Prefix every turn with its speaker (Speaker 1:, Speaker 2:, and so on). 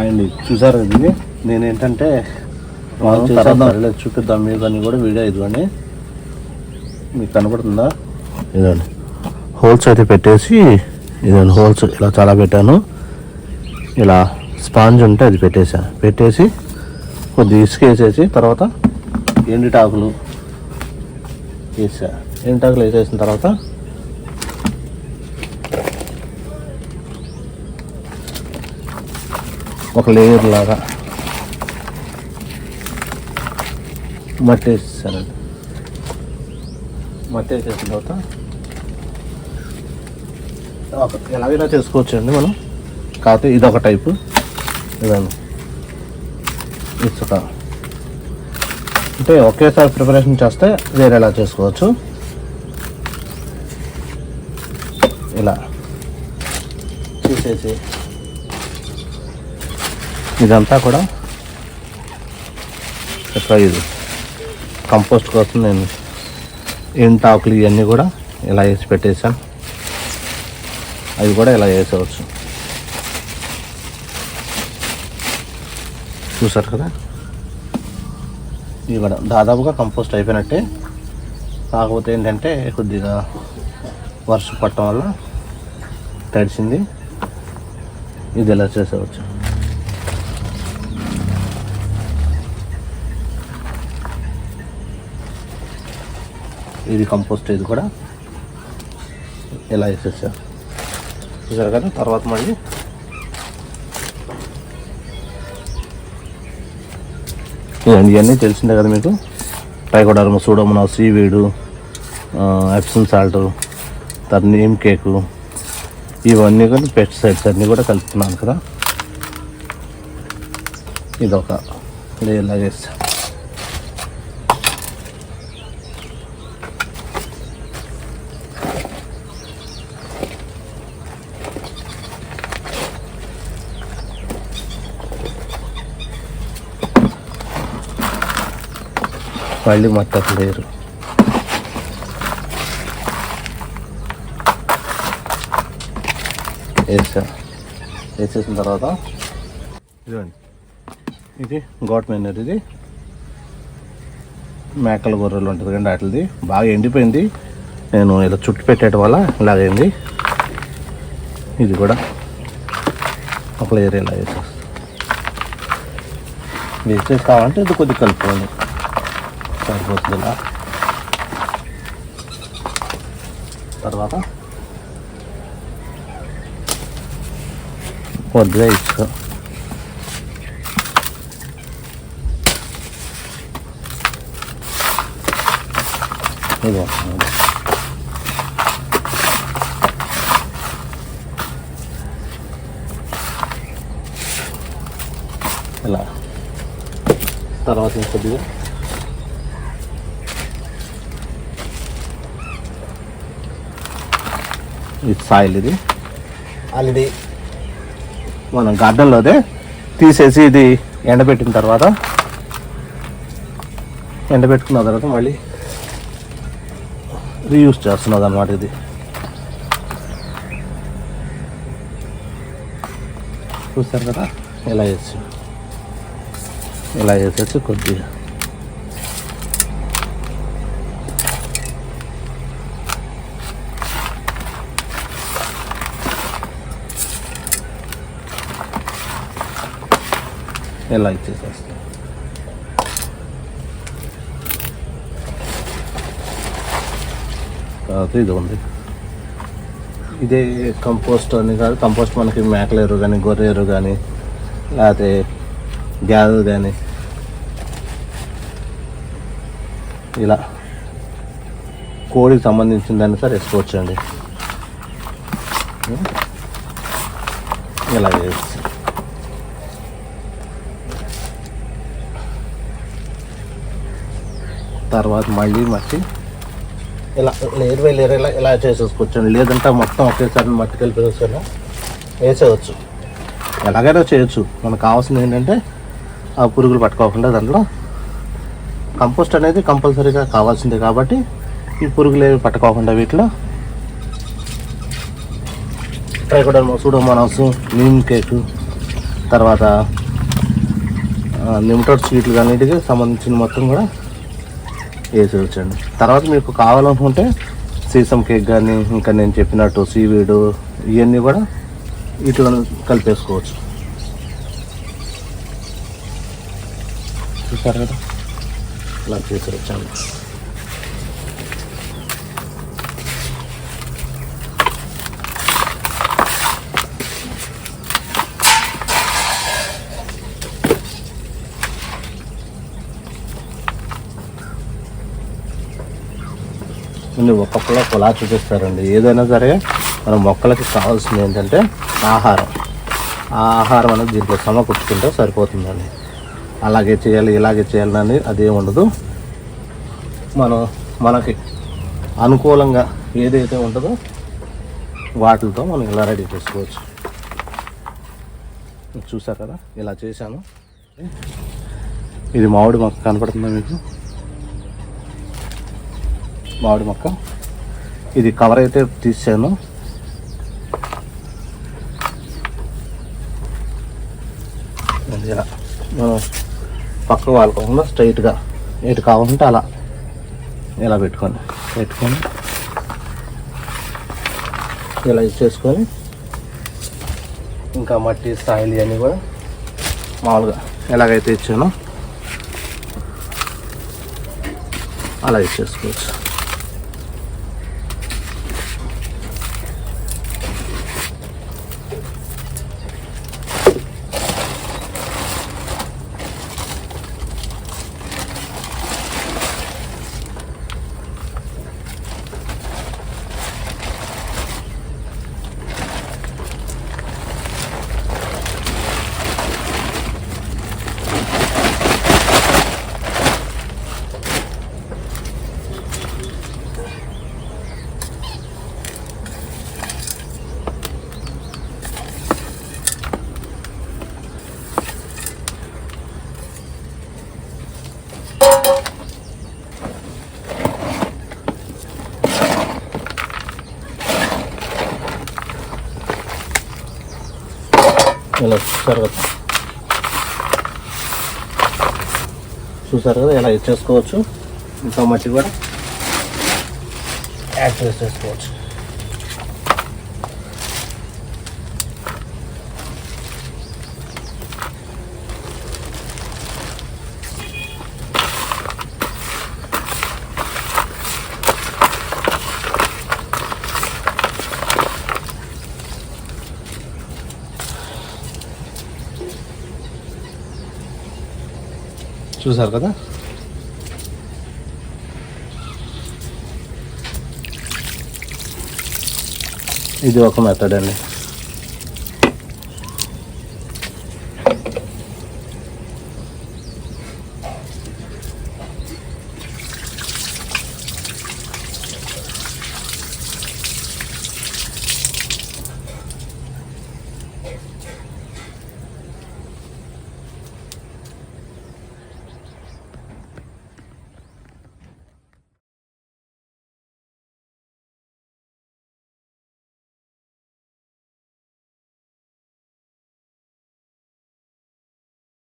Speaker 1: అండి చూసారు ఇది? నేను ఏంటంటే పర్లేదు, చూపిద్దాం మీకు అని కూడా వీడియో ఇదిగోండి. మీకు కనపడుతుందా ఇదండి హోల్స్ అయితే పెట్టేసి ఇదండి హోల్స్ ఇలా చాలా పెట్టాను. ఇలా స్పాంజ్ ఉంటే అది పెట్టేసా. పెట్టేసి కొద్ది ఇసుక వేసేసి తర్వాత ఎండిటాకులు వేసా. ఎండిటాకులు వేసేసిన తర్వాత ఒక లేయర్ లాగా. మట్టి వేసేసానండి మట్టి వేసేసిన తర్వాత ఎలాగైనా చేసుకోవచ్చండి మనం. కాకపోతే ఇదొక టైపు. ఇదండి. ఇసుక అంటే ఒకేసారి ప్రిపరేషన్ చేస్తే వేరేలా చేసుకోవచ్చు? ఇలా. తీసేసి ఇదంతా కూడా ఎట్లా ఇది కంపోస్ట్ కోసం నేను ఎంటాకులు ఇవన్నీ కూడా ఇలా వేసి పెట్టేసాను అవి కూడా ఇలా వేసేవచ్చు. చూసారు కదా? ఇవి కూడా దాదాపుగా కంపోస్ట్ అయిపోయినట్టే. కాకపోతే ఏంటంటే కొద్దిగా వర్షం పట్టడం వల్ల తడిసింది. ఇది ఇలా చేసేవచ్చు. ఇది కంపోస్ట్ ఇది కూడా ఇలా వేసేసారు? చూసారు కదా? తర్వాత మళ్ళీ ఇదండి ఇవన్నీ తెలిసిందే కదా మీకు? Trichoderma pseudomonas seaweed Epsom salt తర్వాత నీమ్ కేకు ఇవన్నీ కూడా పెస్టిసైడ్స్ అన్నీ కూడా కలుపుతున్నాను కదా? ఇదొక లేయర్లా చేస్తా మళ్ళీ మొత్తం లేరు. వేసా. వేసేసిన తర్వాత ఇదండి ఇది గోట్ మెనర్ ఇది. మేకల గొర్రెలు ఉంటుంది కండి వాటిది. బాగా ఎండిపోయింది. నేను ఇలా చుట్టు పెట్టేయడం వల్ల ఇలాగైంది. ఇది కూడా ఒక లేరు ఇలా వేసేస్తా. వేసేసి కావాలంటే ఇది కొద్దిగా కలుపుకోండి. సరిపోతుంది ఇలా తర్వాత? కొద్దిగా ఇసుక ఇదిగో. ఇలా. తర్వాత ఇంకొద్దిగా ఇది సాయిల్ ఇది. ఆల్రెడీ మనం గార్డెన్లోదే తీసేసి ఇది ఎండబెట్టిన తర్వాత ఎండబెట్టుకున్న తర్వాత మళ్ళీ రీయూస్ చేస్తున్నది అనమాట ఇది. చూస్తారు కదా? ఇలా వేసి ఇలా వేసేసి కొద్దిగా ఇలా ఇచ్చేసేస్తాం? తర్వాత ఇది ఉంది. ఇదే కంపోస్ట్ అని కాదు కంపోస్ట్ మనకి మేకల ఎరువు కానీ గొర్రె ఎరువు కానీ లేకపోతే గ్యాస్ కానీ ఇలా కోడికి సంబంధించిన దాన్ని సార్ వేసుకోవచ్చు అండి ఇలా వేసి తర్వాత మళ్ళీ మట్టి ఇలా లేరు లేరు ఇలా ఇలా చేసేసుకోవచ్చు లేదంటే మొత్తం ఒకేసారి మట్టి కలిపేసాను వేసేయచ్చు. ఎలాగైనా చేయొచ్చు. మనకు కావాల్సింది ఏంటంటే ఆ పురుగులు పట్టుకోకుండా దాంట్లో కంపోస్ట్ అనేది కంపల్సరీగా కావాల్సిందే కాబట్టి ఈ పురుగులు ఏవి పట్టుకోకుండా వీటిలో ట్రైకోడర్మా సూడోమోనాస్ నీమ్ కేకు తర్వాత లిమిటెడ్ స్వీట్లు అన్నిటికీ సంబంధించిన మొత్తం కూడా వేసి వచ్చండి తర్వాత మీకు కావాలనుకుంటే సీసం కేక్ కానీ ఇంకా నేను చెప్పినట్టు సీవీడు ఇవన్నీ కూడా ఇట్లా కలిపేసుకోవచ్చు. చూసారు కదా? ఇలా చేసి వచ్చాను ముందు ఒక్కొక్కరు ఒకలా చూపిస్తారండి. ఏదైనా సరే మన మొక్కలకి కావాల్సింది ఏంటంటే ఆహారం. ఆ ఆహారం అనేది దీంట్లో సమకూర్చుకుంటే సరిపోతుందండి. అలాగే చేయాలి ఇలాగే చేయాలి అని అదేం ఉండదు మనం మనకి అనుకూలంగా ఏదైతే ఉంటుందో వాటితో మనం ఇలా రెడీ చేసుకోవచ్చు. చూసారు కదా? ఇలా చేశాను. ఇది మామిడి మాకు కనపడుతుందా మీకు? మామిడి మొక్క. ఇది కవర్ అయితే తీసాను ఇలా మనం పక్క వాళ్ళకుండా స్ట్రైట్గా ఎటు కావాలంటే అలా ఇలా పెట్టుకొని పెట్టుకొని ఇలా ఇచ్చేసుకొని ఇంకా మట్టి సాయిల్ ఇవన్నీ కూడా మామూలుగా ఎలాగైతే ఇచ్చానో అలా ఇచ్చేసుకోవచ్చు ఇలా చూసారు కదా. చూసారు కదా ఇలా ఇచ్చేసుకోవచ్చు ఇంకా మంచిగా కూడా. యాడ్ చేసేసుకోవచ్చు. చూసారు కదా? ఇది ఒక మెథడ్ అండి.